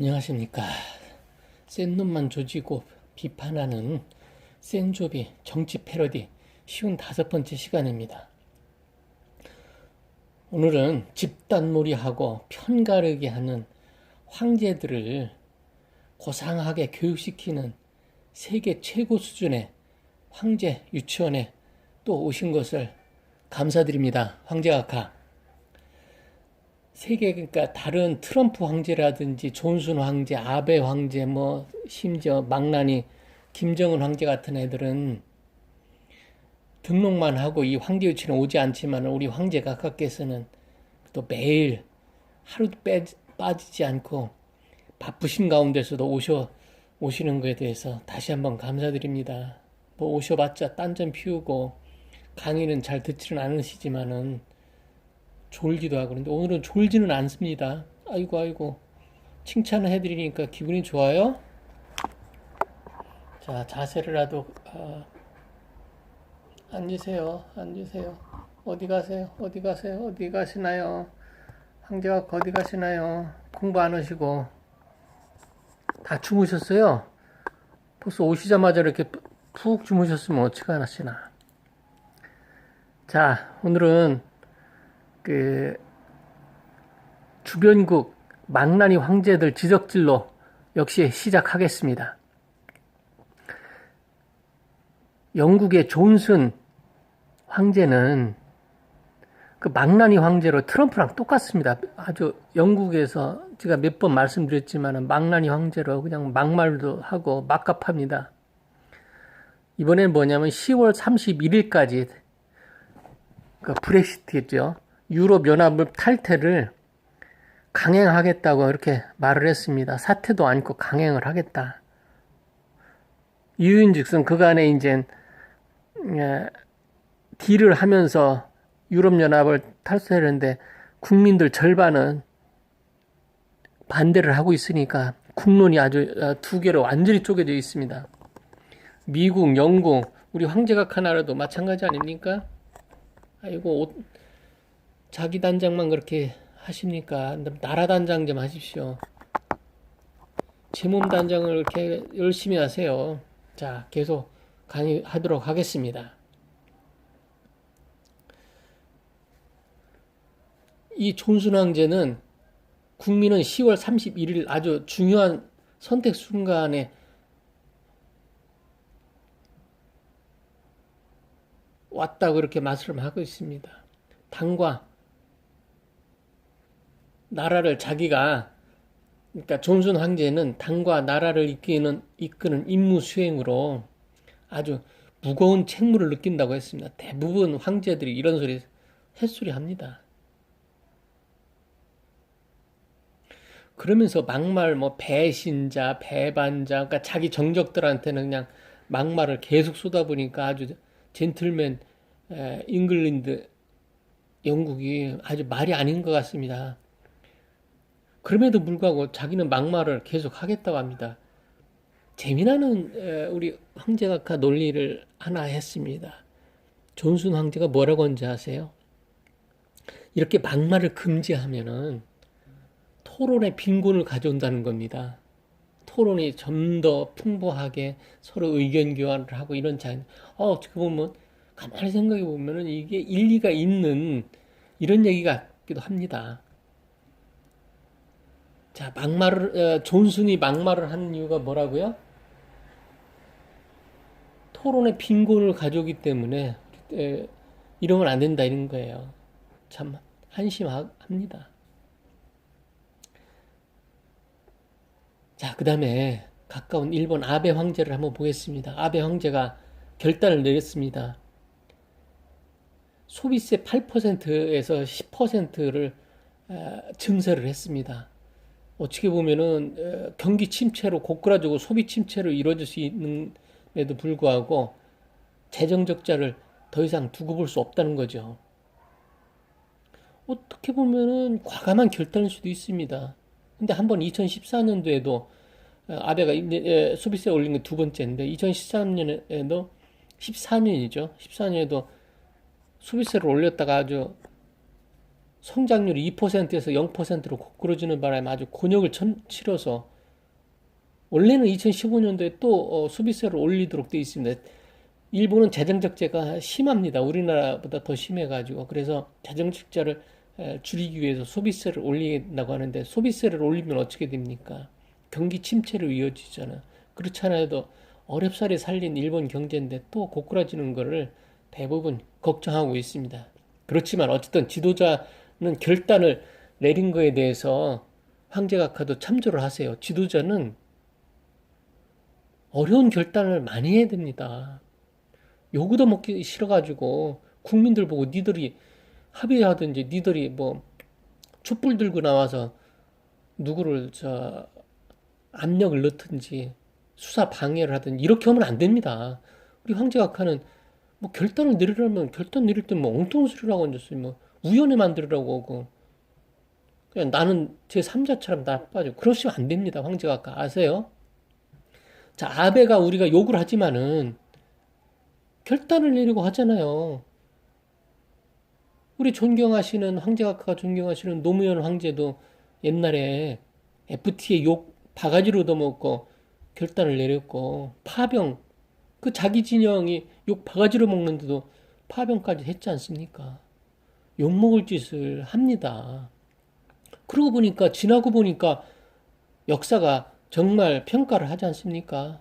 안녕하십니까. 센 놈만 조지고 비판하는 센조비 정치 패러디 쉬운 다섯 번째 시간입니다. 오늘은 집단몰이하고 편가르기 하는 황제들을 고상하게 교육시키는 세계 최고 수준의 황제 유치원에 또 오신 것을 감사드립니다. 황제각하. 세계 그러니까 다른 트럼프 황제라든지 존슨 황제, 아베 황제, 뭐 심지어 망나니 김정은 황제 같은 애들은 등록만 하고 이 황제 유치는 오지 않지만 우리 황제 각하께서는 또 매일 하루도 빼, 빠지지 않고 바쁘신 가운데서도 오셔 오시는 것에 대해서 다시 한번 감사드립니다. 뭐 오셔봤자 딴 점 피우고 강의는 잘 듣지는 않으시지만은 졸기도 하고 그런데 오늘은 졸지는 않습니다. 아이고 아이고 칭찬을 해드리니까 기분이 좋아요. 자 자세를라도 어, 앉으세요. 앉으세요. 어디 가세요? 어디 가세요? 어디 가시나요? 황제가 어디 가시나요? 공부 안 하시고 다 주무셨어요? 벌써 오시자마자 이렇게 푹 주무셨으면 어찌가 하시나? 자 오늘은 그 주변국 망나니 황제들 지적질로 역시 시작하겠습니다. 영국의 존슨 황제는 그 망나니 황제로 트럼프랑 똑같습니다. 아주 영국에서 제가 몇 번 말씀드렸지만 망나니 황제로 그냥 막말도 하고 막갑합니다. 이번엔 뭐냐면 10월 31일까지 그 브렉시트겠죠. 유럽 연합을 탈퇴를 강행하겠다고 이렇게 말을 했습니다. 사퇴도 않고 강행을 하겠다. 이유인 즉슨 그간에 이제 딜을 하면서 유럽 연합을 탈퇴했는데 국민들 절반은 반대를 하고 있으니까 국론이 아주 어, 두 개로 완전히 쪼개져 있습니다. 미국, 영국, 우리 황제각 하나라도 마찬가지 아닙니까? 아이고 옷, 자기 단장만 그렇게 하십니까? 나라 단장 좀 하십시오. 제 몸 단장을 이렇게 열심히 하세요. 자, 계속 강의하도록 하겠습니다. 이 존순 황제는 국민은 10월 31일 아주 중요한 선택 순간에 왔다고 그렇게 말씀하고 있습니다. 당과 나라를 자기가 그러니까 존슨 황제는 당과 나라를 이끄는 이끄는 임무 수행으로 아주 무거운 책무를 느낀다고 했습니다. 대부분 황제들이 이런 소리 햇소리 합니다. 그러면서 막말 뭐 배신자, 배반자, 그러니까 자기 정적들한테는 그냥 막말을 계속 쏟아보니까 아주 젠틀맨 에, 잉글랜드 영국이 아주 말이 아닌 것 같습니다. 그럼에도 불구하고 자기는 막말을 계속 하겠다고 합니다. 재미나는 우리 황제각하 논리를 하나 했습니다. 존순 황제가 뭐라고 한지 아세요? 이렇게 막말을 금지하면은 토론의 빈곤을 가져온다는 겁니다. 토론이 좀 더 풍부하게 서로 의견 교환을 하고 이런 자, 어, 어떻게 보면 가만히 생각해 보면은 이게 일리가 있는 이런 얘기 같기도 합니다. 자, 막말을, 어, 존슨이 막말을 하는 이유가 뭐라고요? 토론의 빈곤을 가져오기 때문에, 에, 이러면 안 된다, 이런 거예요. 참, 한심합니다. 자, 그 다음에 가까운 일본 아베 황제를 한번 보겠습니다. 아베 황제가 결단을 내렸습니다. 소비세 8%에서 10%를 어, 증세를 했습니다. 어떻게 보면은 경기 침체로 고꾸라지고 소비 침체로 이루어질 수 있는데도 불구하고 재정 적자를 더 이상 두고 볼 수 없다는 거죠. 어떻게 보면은 과감한 결단일 수도 있습니다. 근데 한번 2014년도에도 아베가 소비세 올린 게 두 번째인데 2013년에도 14년이죠. 14년에도 소비세를 올렸다가 아주 성장률이 2%에서 0%로 고꾸러지는 바람에 아주 곤욕을 천- 치러서 원래는 2015년도에 또 어, 수비세를 올리도록 돼 있습니다. 일본은 재정적제가 심합니다. 우리나라보다 더 심해가지고 그래서 재정적자를 에, 줄이기 위해서 소비세를 올린다고 하는데 소비세를 올리면 어떻게 됩니까? 경기 침체로 이어지잖아. 그렇지 않아도 어렵사리 살린 일본 경제인데 또 고꾸라지는 거를 대부분 걱정하고 있습니다. 그렇지만 어쨌든 지도자는 결단을 내린 거에 대해서 황제각하도 참조를 하세요. 지도자는 어려운 결단을 많이 해야 됩니다. 요구도 먹기 싫어가지고 국민들 보고 니들이 합의하든지 니들이 뭐 촛불 들고 나와서 누구를 저 압력을 넣든지 수사 방해를 하든지 이렇게 하면 안 됩니다. 우리 황제각하는 뭐 결단을 내리려면 결단 내릴 때 뭐 엉뚱한 소리라고 앉았어요. 뭐 우연히 만들으라고 하고 그냥 나는 제 3자처럼 나빠져. 그러시면 안 됩니다. 황제각하 아세요? 자, 아베가 우리가 욕을 하지만은 결단을 내리고 하잖아요. 우리 존경하시는 황제각하가 존경하시는 노무현 황제도 옛날에 FTA 욕 바가지로 얻어먹고 결단을 내렸고 파병 그 자기 진영이 욕 바가지로 먹는데도 파병까지 했지 않습니까? 욕 먹을 짓을 합니다. 그러고 보니까 지나고 보니까 역사가 정말 평가를 하지 않습니까?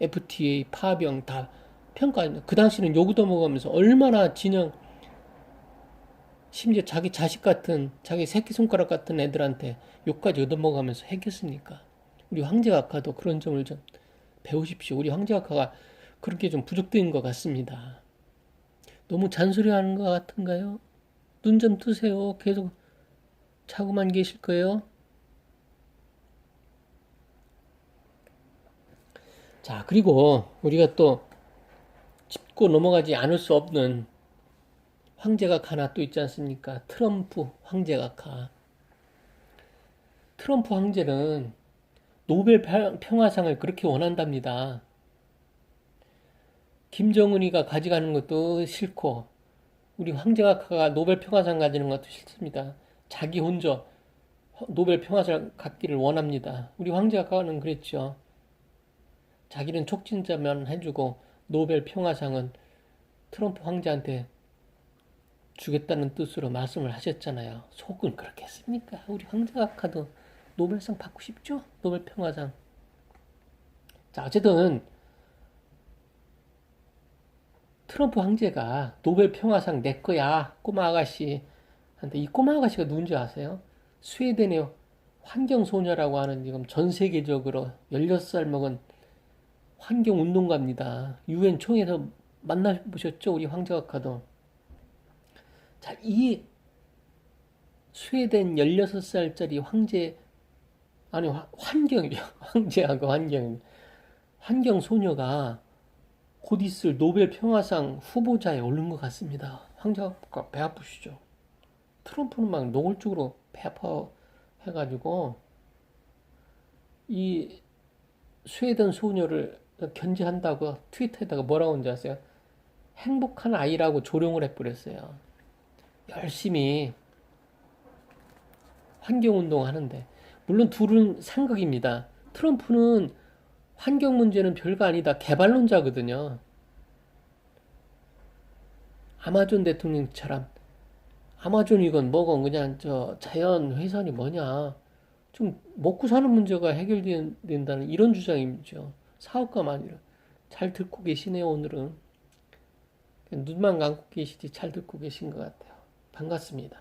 FTA 파병 다 평가. 그 당시는 욕 얻어먹으면서 얼마나 진영 심지어 자기 자식 같은 자기 새끼 손가락 같은 애들한테 욕까지 얻어먹으면서 했겠습니까? 우리 황제 각하도 그런 점을 좀 배우십시오. 우리 황제 각하가 그렇게 좀 부족된 것 같습니다. 너무 잔소리하는 것 같은가요? 눈 좀 뜨세요. 계속 자고만 계실 거예요. 자, 그리고 우리가 또 짚고 넘어가지 않을 수 없는 황제각 하나 또 있지 않습니까? 트럼프 황제각하. 트럼프 황제는 노벨 평화상을 그렇게 원한답니다. 김정은이가 가져가는 것도 싫고 우리 황제각하가 노벨 평화상 가지는 것도 싫습니다. 자기 혼자 노벨 평화상 갖기를 원합니다. 우리 황제각하는 그랬죠. 자기는 촉진자만 해주고 노벨 평화상은 트럼프 황제한테 주겠다는 뜻으로 말씀을 하셨잖아요. 속은 그렇게 했습니까? 우리 황제각하도 노벨상 받고 싶죠? 노벨 평화상. 자, 어쨌든 트럼프 황제가 노벨 평화상 내 거야, 꼬마 아가씨. 한데 이 꼬마 아가씨가 누군지 아세요? 스웨덴의 환경 소녀라고 하는 지금 전 세계적으로 16살 먹은 환경 운동가입니다. 유엔 총회에서 만나보셨죠? 우리 황제각하도. 자, 이 스웨덴 16살짜리 황제, 아니, 환경이죠. 황제하고 환경. 환경 소녀가 곧 있을 노벨 평화상 후보자에 오른 것 같습니다. 황제가 배 아프시죠? 트럼프는 막 노골적으로 배 아파 해가지고, 이 스웨덴 소녀를 견제한다고 트위터에다가 뭐라고 한지 아세요? 행복한 아이라고 조롱을 해버렸어요. 열심히 환경운동 하는데. 물론 둘은 상극입니다. 트럼프는 환경 문제는 별거 아니다. 개발론자거든요. 아마존 대통령처럼 아마존 이건 뭐건 그냥 저 자연 훼손이 뭐냐. 좀 먹고 사는 문제가 해결된다는 이런 주장이죠. 사업가만 아니라. 잘 듣고 계시네요, 오늘은. 눈만 감고 계시지 잘 듣고 계신 것 같아요. 반갑습니다.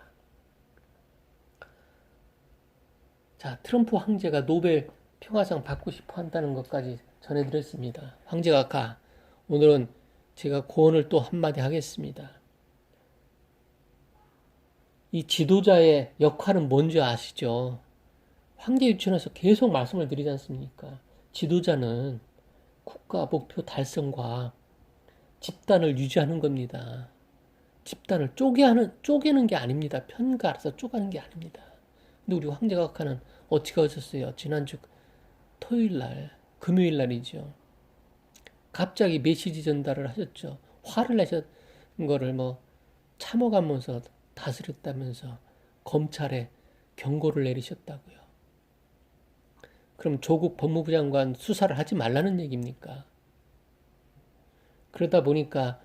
자, 트럼프 황제가 노벨 평화상 받고 싶어 한다는 것까지 전해드렸습니다. 황제가 가. 오늘은 제가 고언을 또 한마디 하겠습니다. 이 지도자의 역할은 뭔지 아시죠? 황제 유치원에서 계속 말씀을 드리지 않습니까? 지도자는 국가 목표 달성과 집단을 유지하는 겁니다. 집단을 쪼개하는, 쪼개는 게 아닙니다. 편가해서 쪼가는 게 아닙니다. 근데 우리 황제각하는 어떻게 하셨어요? 지난주 토요일 날, 금요일 날이죠. 갑자기 메시지 전달을 하셨죠. 화를 내셨 거를 뭐 참아가면서 다스렸다면서 검찰에 경고를 내리셨다고요. 그럼 조국 법무부 장관 수사를 하지 말라는 얘기입니까? 그러다 보니까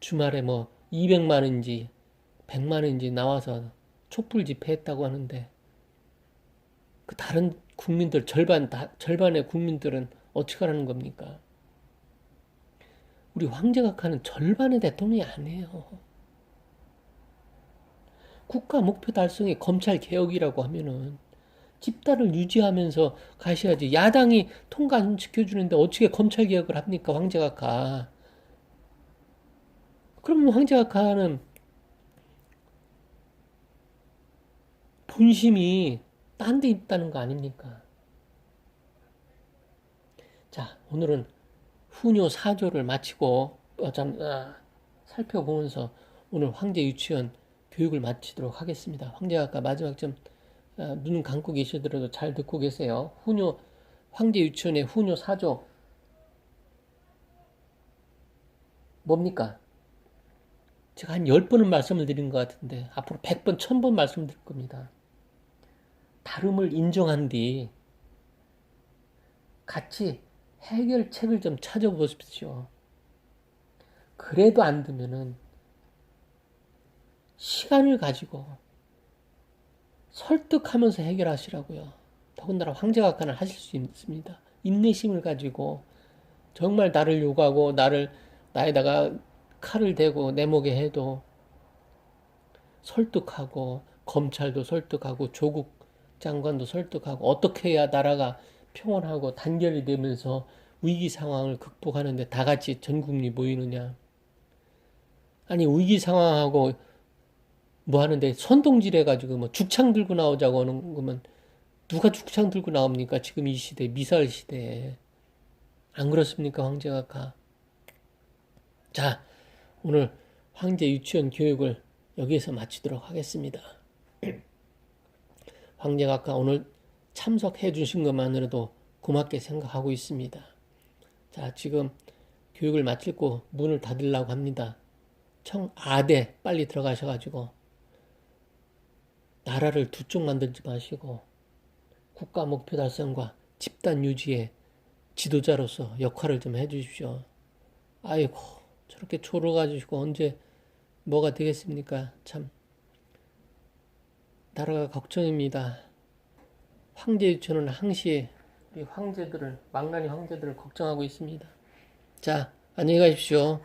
주말에 뭐 200만 원인지 100만 원인지 나와서 촛불 집회했다고 하는데 그 다른 국민들 절반 다 절반의 국민들은 어떻게 하라는 겁니까? 우리 황제각하는 절반의 대통령이 아니에요. 국가 목표 달성이 검찰 개혁이라고 하면은 집단을 유지하면서 가셔야지. 야당이 통과 안 시켜주는데 어떻게 검찰 개혁을 합니까? 황제각하. 그러면 황제각하는 본심이 딴 데 있다는 거 아닙니까? 자, 오늘은 후뇨 사조를 마치고 어, 참, 아, 살펴보면서 오늘 황제 유치원 교육을 마치도록 하겠습니다. 황제가 아까 마지막 좀 아, 눈 감고 계시더라도 잘 듣고 계세요. 후뇨 황제 유치원의 후뇨 사조 뭡니까? 제가 한 10번은 말씀을 드린 것 같은데 앞으로 100번, 1000번 말씀드릴 겁니다. 다름을 인정한 뒤 같이 해결책을 좀 찾아보십시오. 그래도 안 되면은 시간을 가지고 설득하면서 해결하시라고요. 더군다나 황제각관을 하실 수 있습니다. 인내심을 가지고 정말 나를 요구하고 나를 나에다가 칼을 대고 내 목에 해도 설득하고 검찰도 설득하고 조국 장관도 설득하고 어떻게 해야 나라가 평온하고 단결이 되면서 위기 상황을 극복하는데 다 같이 전 국민이 모이느냐. 아니, 위기 상황하고 뭐 하는데 선동질 해가지고 뭐 죽창 들고 나오자고 하는 거면 누가 죽창 들고 나옵니까? 지금 이 시대, 미사일 시대에. 안 그렇습니까, 황제각하? 자, 오늘 황제 유치원 교육을 여기에서 마치도록 하겠습니다. 황제각하 오늘 참석해 주신 것만으로도 고맙게 생각하고 있습니다. 자, 지금 교육을 마치고 문을 닫으려고 합니다. 청 아대 빨리 들어가셔가지고 나라를 두 쪽 만들지 마시고 국가 목표 달성과 집단 유지의 지도자로서 역할을 좀 해주십시오. 아이고 저렇게 졸아가지고 언제 뭐가 되겠습니까? 참 나라가 걱정입니다. 황제 유치원은 항시 우리 황제들을 망나니 황제들을 걱정하고 있습니다. 자 안녕히 가십시오.